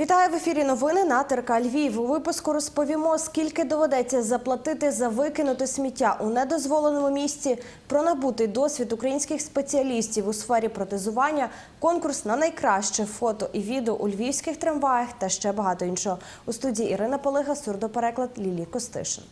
Вітаю в ефірі. Новини на ТРК Львів. У випуску розповімо, скільки доведеться заплатити за викинуте сміття у недозволеному місці, про набутий досвід українських спеціалістів у сфері протезування, конкурс на найкраще фото і відео у львівських трамваях та ще багато іншого. У студії Ірина Полига, сурдопереклад Лілі Костишин.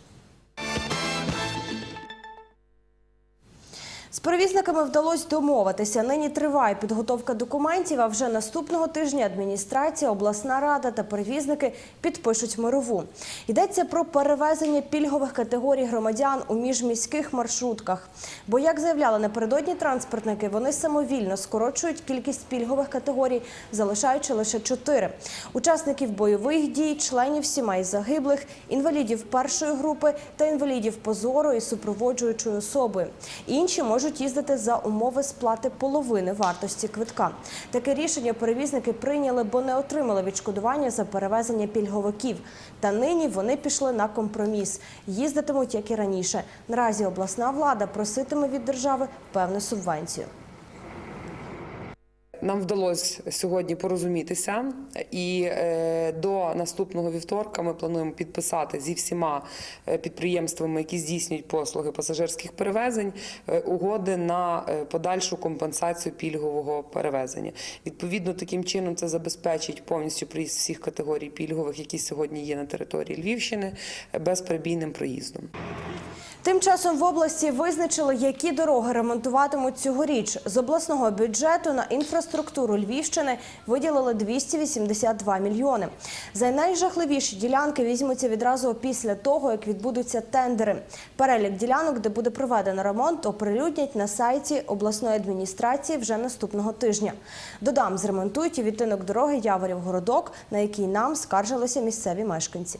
Перевізниками вдалося домовитися. Нині триває підготовка документів. А вже наступного тижня адміністрація, обласна рада та перевізники підпишуть мирову. Йдеться про перевезення пільгових категорій громадян у міжміських маршрутках. Бо, як заявляли напередодні транспортники, вони самовільно скорочують кількість пільгових категорій, залишаючи лише чотири: учасників бойових дій, членів сімей загиблих, інвалідів першої групи та інвалідів позору і супроводжуючої особи. Інші можуть їздити за умови сплати половини вартості квитка. Таке рішення перевізники прийняли, бо не отримали відшкодування за перевезення пільговиків. Та нині вони пішли на компроміс. Їздитимуть як і раніше. Наразі обласна влада проситиме від держави певну субвенцію. Нам вдалося сьогодні порозумітися, і е, до наступного вівторка ми плануємо підписати зі всіма е, підприємствами, які здійснюють послуги пасажирських перевезень, е, угоди на подальшу компенсацію пільгового перевезення. Відповідно, таким чином це забезпечить повністю проїзд всіх категорій пільгових, які сьогодні є на території Львівщини, безперебійним проїздом. Тим часом в області визначили, які дороги ремонтуватимуть цьогоріч. З обласного бюджету на інфраструктуру Львівщини виділили 282 мільйони. За найжахливіші ділянки візьмуться відразу після того, як відбудуться тендери. Перелік ділянок, де буде проведено ремонт, оприлюднять на сайті обласної адміністрації вже наступного тижня. Додам, зремонтують і відтинок дороги Яворів-Городок, на який нам скаржилися місцеві мешканці.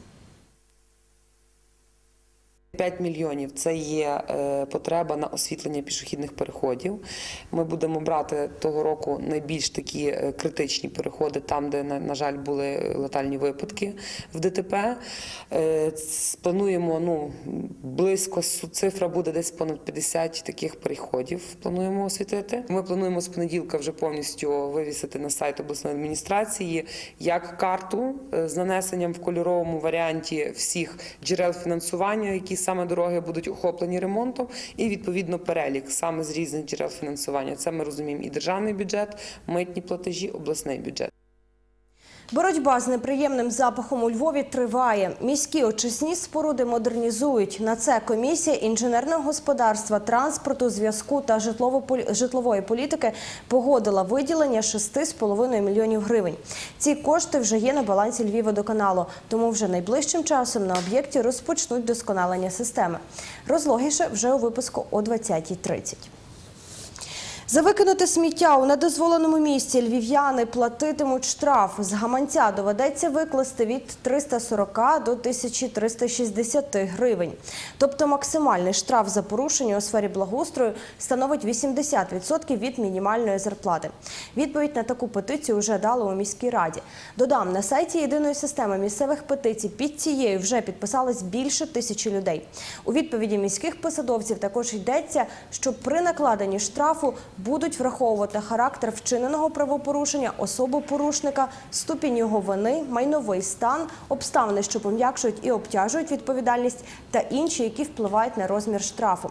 5 мільйонів це є е, потреба на освітлення пішохідних переходів. Ми будемо брати того року найбільш такі е, критичні переходи, там, де, на, жаль, були летальні випадки в ДТП. Е, Плануємо ну, близько цифра буде десь понад 50 таких переходів. Плануємо освітити. Ми плануємо з понеділка вже повністю вивісити на сайт обласної адміністрації як карту з нанесенням в кольоровому варіанті всіх джерел фінансування, які саме дороги будуть охоплені ремонтом, і відповідно перелік саме з різних джерел фінансування. Це ми розуміємо і державний бюджет, митні платежі, обласний бюджет. Боротьба з неприємним запахом у Львові триває. Міські очисні споруди модернізують. На це комісія інженерного господарства, транспорту, зв'язку та житлово- житлової політики погодила виділення 6,5 мільйонів гривень. Ці кошти вже є на балансі Львівводоканалу, тому вже найближчим часом на об'єкті розпочнуть досконалення системи. Розлогіше вже у випуску о 20.30. За викинуте сміття у недозволеному місці львів'яни платитимуть штраф. З гаманця доведеться викласти від 340 до 1360 гривень. Тобто максимальний штраф за порушення у сфері благоустрою становить 80% від мінімальної зарплати. Відповідь на таку петицію вже дали у міській раді. Додам, на сайті єдиної системи місцевих петицій під цією вже підписалось більше тисячі людей. У відповіді міських посадовців також йдеться, що при накладенні штрафу будуть враховувати характер вчиненого правопорушення, особу порушника, ступінь його вини, майновий стан, обставини, що пом'якшують і обтяжують відповідальність, та інші, які впливають на розмір штрафу.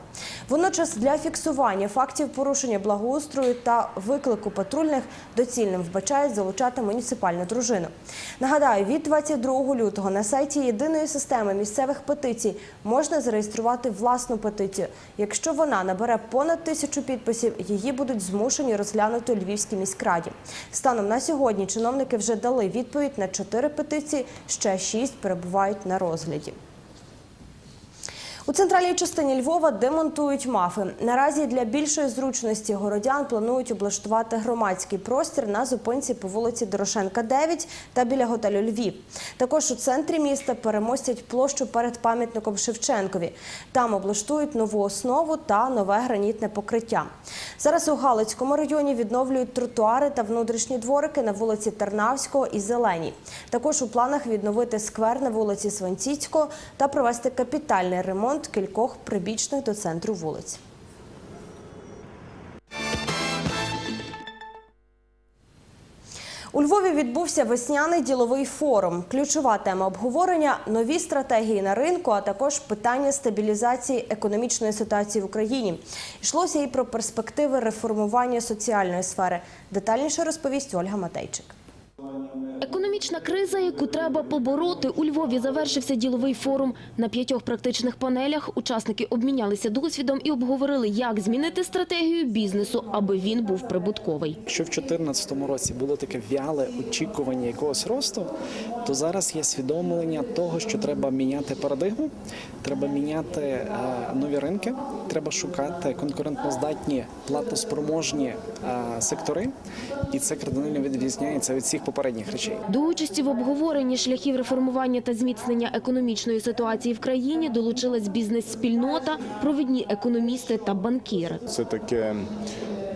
Водночас для фіксування фактів порушення благоустрою та виклику патрульних доцільним вбачають залучати муніципальну дружину. Нагадаю, від 22 лютого на сайті єдиної системи місцевих петицій можна зареєструвати власну петицію. Якщо вона набере понад тисячу підписів, її будуть змушені розглянути у Львівській міськраді. Станом на сьогодні чиновники вже дали відповідь на чотири петиції, ще шість перебувають на розгляді. У центральній частині Львова демонтують мафи. Наразі для більшої зручності городян планують облаштувати громадський простір на зупинці по вулиці Дорошенка, 9 та біля готелю Львів. Також у центрі міста перемостять площу перед пам'ятником Шевченкові. Там облаштують нову основу та нове гранітне покриття. Зараз у Галицькому районі відновлюють тротуари та внутрішні дворики на вулиці Тарнавського і Зеленій. Також у планах відновити сквер на вулиці Свинціцького та провести капітальний ремонт кількох прибічних до центру вулиць. У Львові відбувся весняний діловий форум. Ключова тема обговорення нові стратегії на ринку, а також питання стабілізації економічної ситуації в Україні. Йшлося і про перспективи реформування соціальної сфери. Детальніше розповість Ольга Матейчик. Економічна криза, яку треба побороти. У Львові завершився діловий форум. На п'ятьох практичних панелях учасники обмінялися досвідом і обговорили, як змінити стратегію бізнесу, аби він був прибутковий. Якщо в 2014 році було таке вяле очікування якогось росту, то зараз є свідомлення того, що треба міняти парадигму, треба міняти е, нові ринки, треба шукати конкурентноздатні, платоспроможні е, сектори, і це кардинально відрізняється від всіх попередніх речей. Участі в обговоренні шляхів реформування та зміцнення економічної ситуації в країні долучилась бізнес-спільнота, провідні економісти та банкіри. Це таке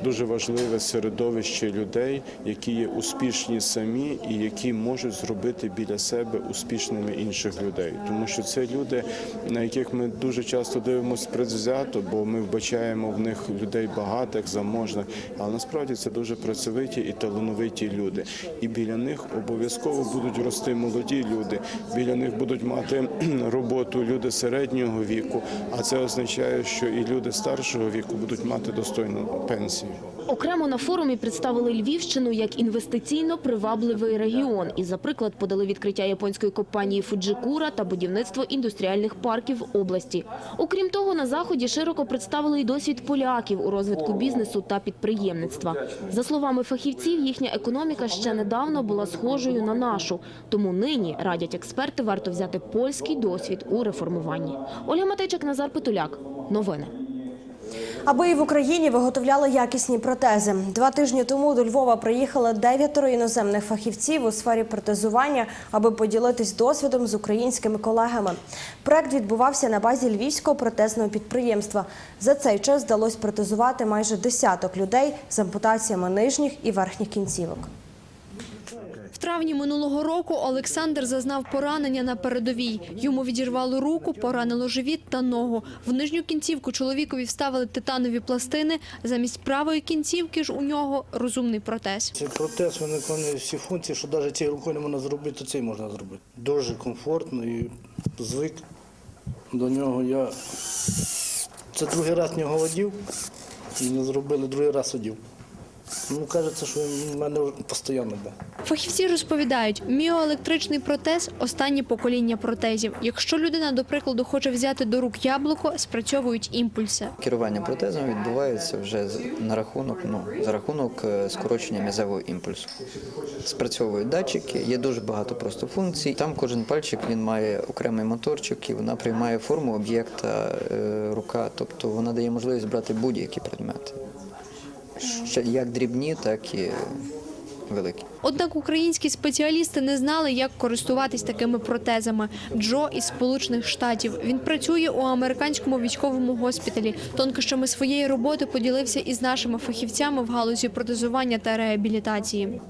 дуже важливе середовище людей, які є успішні самі і які можуть зробити біля себе успішними інших людей. Тому що це люди, на яких ми дуже часто дивимося предвзято, бо ми вбачаємо в них людей багатих, заможних. Але насправді це дуже працьовиті і талановиті люди. І біля них обов'язково будуть рости молоді люди. Біля них будуть мати роботу люди середнього віку. А це означає, що і люди старшого віку будуть мати достойну пенсію. Окремо на форумі представили Львівщину як інвестиційно привабливий регіон і, за приклад, подали відкриття японської компанії Фуджикура та будівництво індустріальних парків в області. Окрім того, на заході широко представили й досвід поляків у розвитку бізнесу та підприємництва. За словами фахівців, їхня економіка ще недавно була схожою на нашу. Тому нині радять експерти, варто взяти польський досвід у реформуванні. Ольга Матейчик, Назар Петуляк. Новини. Аби і в Україні виготовляли якісні протези. Два тижні тому до Львова приїхали дев'ятеро іноземних фахівців у сфері протезування, аби поділитись досвідом з українськими колегами. Проект відбувався на базі львівського протезного підприємства. За цей час вдалося протезувати майже десяток людей з ампутаціями нижніх і верхніх кінцівок. Травні минулого року Олександр зазнав поранення на передовій. Йому відірвало руку, поранило живіт та ногу. В нижню кінцівку чоловікові вставили титанові пластини. Замість правої кінцівки ж у нього розумний протез. Цей протез виконує всі функції, що навіть цією рукою не можна зробити, то цей можна зробити. Дуже комфортно і звик до нього. Я це другий раз в нього одів, і не зробили, другий раз одів. Ну, кажеться, що в мене вже постійно був. Фахівці розповідають, міоелектричний протез – останнє покоління протезів. Якщо людина, до прикладу, хоче взяти до рук яблуко, спрацьовують імпульси. Керування протезом відбувається вже з- на рахунок, ну, за рахунок е, скорочення м'язевого імпульсу. Спрацьовують датчики, є дуже багато просто функцій. Там кожен пальчик він має окремий моторчик і вона приймає форму об'єкта е, рука, тобто вона дає можливість брати будь-які предмети. Як дрібні, так і великі. Однак українські спеціалісти не знали, як користуватись такими протезами. Джо із Сполучених Штатів. Він працює у американському військовому госпіталі. Тонкощами своєї роботи поділився із нашими фахівцями в галузі протезування та реабілітації.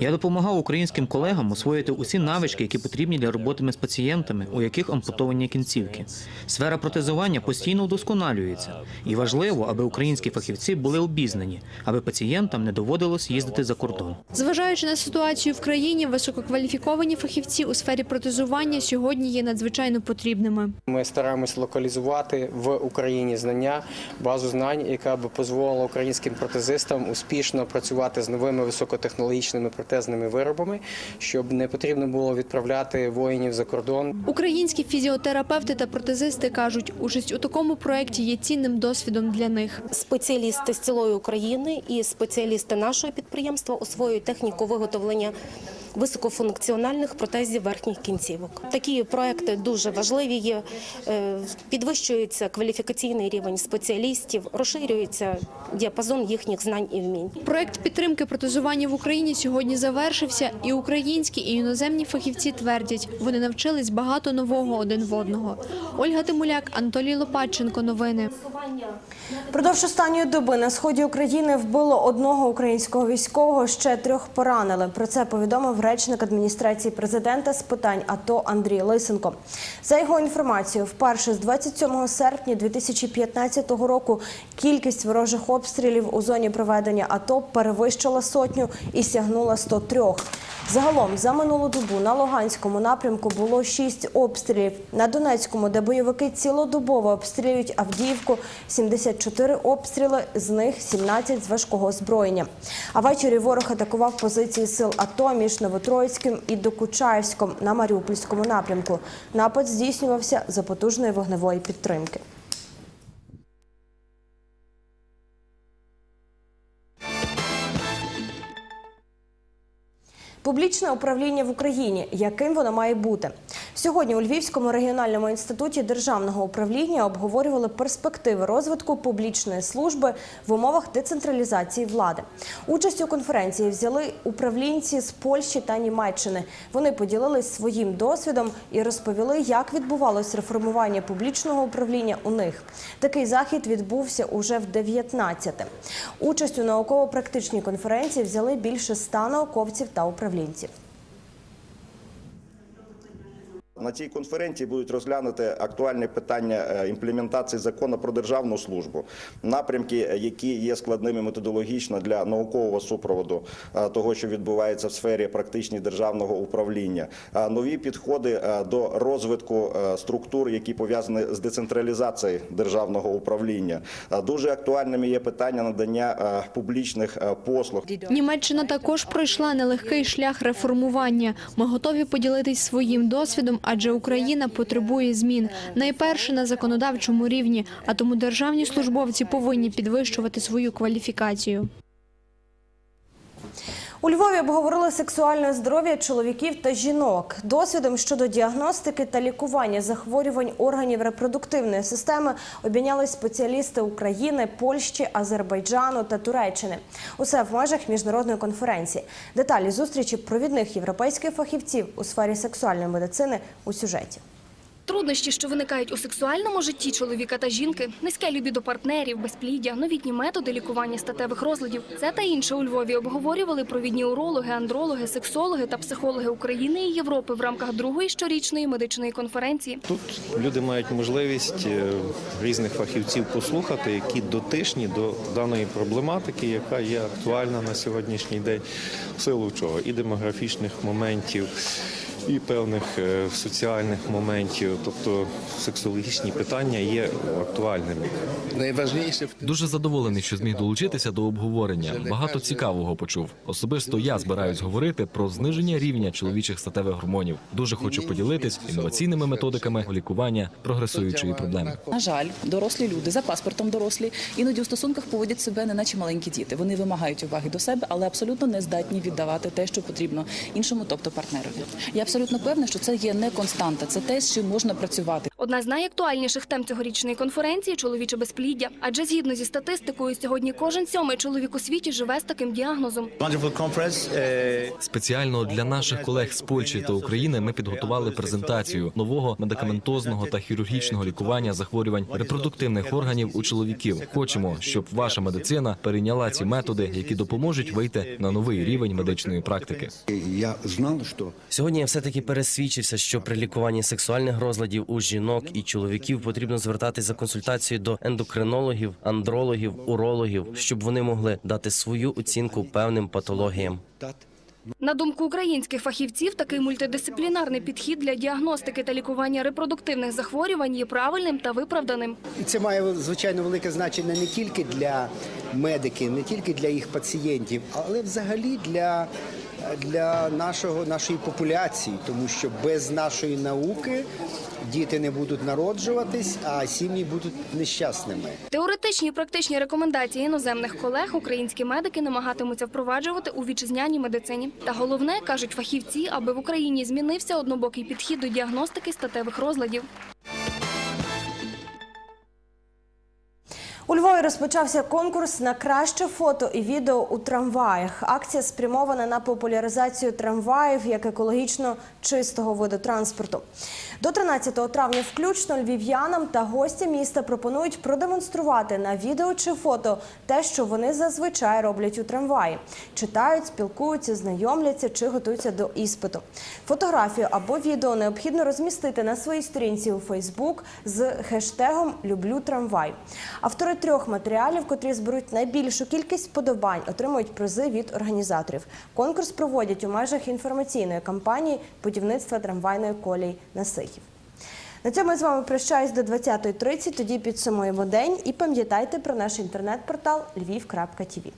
Я допомагав українським колегам освоїти усі навички, які потрібні для роботи з пацієнтами, у яких ампутовані кінцівки. Сфера протезування постійно удосконалюється, і важливо, аби українські фахівці були обізнані, аби пацієнтам не доводилось їздити за кордон. Зважаючи на ситуацію в країні, висококваліфіковані фахівці у сфері протезування сьогодні є надзвичайно потрібними. Ми стараємось локалізувати в Україні знання, базу знань, яка би дозволила українським протезистам успішно працювати з новими високотехнологічними протезними виробами, щоб не потрібно було відправляти воїнів за кордон. Українські фізіотерапевти та протезисти кажуть, участь у такому проєкті є цінним досвідом для них. спеціалісти з цілої України і спеціалісти нашого підприємства освоюють техніку виготовлення високофункціональних протезів верхніх кінцівок. Такі проекти дуже важливі. Є е, підвищується кваліфікаційний рівень спеціалістів, розширюється діапазон їхніх знань і вмінь. Проект підтримки протезування в Україні сьогодні завершився, і українські і іноземні фахівці твердять, вони навчились багато нового один в одного. Ольга Тимуляк, Анатолій Лопатченко. Новини. Продовж останньої доби на сході України вбило одного українського військового, ще трьох поранили. Про це повідомив речник адміністрації президента з питань АТО Андрій Лисенко. За його інформацією, вперше з 27 серпня 2015 року кількість ворожих обстрілів у зоні проведення АТО перевищила сотню і сягнула 103. Загалом за минулу добу на Луганському напрямку було 6 обстрілів. На Донецькому, де бойовики цілодобово обстрілюють Авдіївку, 74 обстріли, з них 17 з важкого озброєння. А ввечері ворог атакував позиції сил АТО між Новотроїцьким і Докучаївськом на Маріупольському напрямку. Напад здійснювався за потужної вогневої підтримки. Публічне управління в Україні. Яким воно має бути? Сьогодні у Львівському регіональному інституті державного управління обговорювали перспективи розвитку публічної служби в умовах децентралізації влади. Участь у конференції взяли управлінці з Польщі та Німеччини. Вони поділились своїм досвідом і розповіли, як відбувалось реформування публічного управління у них. Такий захід відбувся уже в 19-те. Участь у науково-практичній конференції взяли більше ста науковців та управлінців. На цій конференції будуть розглянути актуальні питання е, імплементації закону про державну службу, напрямки, які є складними методологічно для наукового супроводу е, того, що відбувається в сфері практичні державного управління, е, нові підходи до розвитку структур, які пов'язані з децентралізацією державного управління. Дуже актуальними є питання надання публічних послуг. Німеччина також пройшла нелегкий шлях реформування. Ми готові поділитись своїм досвідом, адже Україна потребує змін. Найперше на законодавчому рівні, а тому державні службовці повинні підвищувати свою кваліфікацію. У Львові обговорили сексуальне здоров'я чоловіків та жінок. Досвідом щодо діагностики та лікування захворювань органів репродуктивної системи обмінялись спеціалісти України, Польщі, Азербайджану та Туреччини. Усе в межах міжнародної конференції. Деталі зустрічі провідних європейських фахівців у сфері сексуальної медицини у сюжеті. Труднощі, що виникають у сексуальному житті чоловіка та жінки, низьке любідо партнерів, безпліддя, новітні методи лікування статевих розладів. Це та інше у Львові обговорювали провідні урологи, андрологи, сексологи та психологи України і Європи в рамках другої щорічної медичної конференції. Тут люди мають можливість е, різних фахівців послухати, які дотичні до даної проблематики, яка є актуальна на сьогоднішній день, в силу чого і демографічних моментів. І певних е, соціальних моментів, тобто сексологічні питання є актуальними. Найважливіше дуже задоволений, що зміг долучитися до обговорення. Багато цікавого почув. Особисто я збираюсь говорити про зниження рівня чоловічих статевих гормонів. Дуже хочу поділитись інноваційними методиками лікування прогресуючої проблеми. На жаль, дорослі люди за паспортом дорослі іноді у стосунках поводять себе не наче маленькі діти. Вони вимагають уваги до себе, але абсолютно не здатні віддавати те, що потрібно іншому, тобто партнерові. Я абсолютно певна, що це є не константа, це те, з чим можна працювати. Одна з найактуальніших тем цьогорічної конференції чоловіче безпліддя. Адже згідно зі статистикою, сьогодні кожен сьомий чоловік у світі живе з таким діагнозом. Спеціально для наших колег з Польщі та України ми підготували презентацію нового медикаментозного та хірургічного лікування захворювань репродуктивних органів у чоловіків. Хочемо, щоб ваша медицина перейняла ці методи, які допоможуть вийти на новий рівень медичної практики. Я знав, що Сьогодні я все-таки пересвідчився, що при лікуванні сексуальних розладів у жінок і чоловіків потрібно звертатись за консультацією до ендокринологів, андрологів, урологів, щоб вони могли дати свою оцінку певним патологіям. На думку українських фахівців, такий мультидисциплінарний підхід для діагностики та лікування репродуктивних захворювань є правильним та виправданим. І це має звичайно велике значення не тільки для медиків, не тільки для їх пацієнтів, але взагалі для, для нашого, нашої популяції, тому що без нашої науки діти не будуть народжуватись, а сім'ї будуть нещасними. Теоретичні і практичні рекомендації іноземних колег українські медики намагатимуться впроваджувати у вітчизняній медицині. Та головне, кажуть фахівці, аби в Україні змінився однобокий підхід до діагностики статевих розладів. У Львові розпочався конкурс на краще фото і відео у трамваях. Акція спрямована на популяризацію трамваїв як екологічно чистого виду транспорту. До 13 травня включно львів'янам та гостям міста пропонують продемонструвати на відео чи фото те, що вони зазвичай роблять у трамваї. Читають, спілкуються, знайомляться чи готуються до іспиту. Фотографію або відео необхідно розмістити на своїй сторінці у Фейсбук з хештегом Люблю трамвай. Автори трьох матеріалів, котрі зберуть найбільшу кількість вподобань, отримують призи від організаторів. Конкурс проводять у межах інформаційної кампанії будівництва трамвайної колії на Сихів. На цьому я з вами прощаюсь до 20.30, тоді підсумуємо день і пам'ятайте про наш інтернет-портал lviv.tv.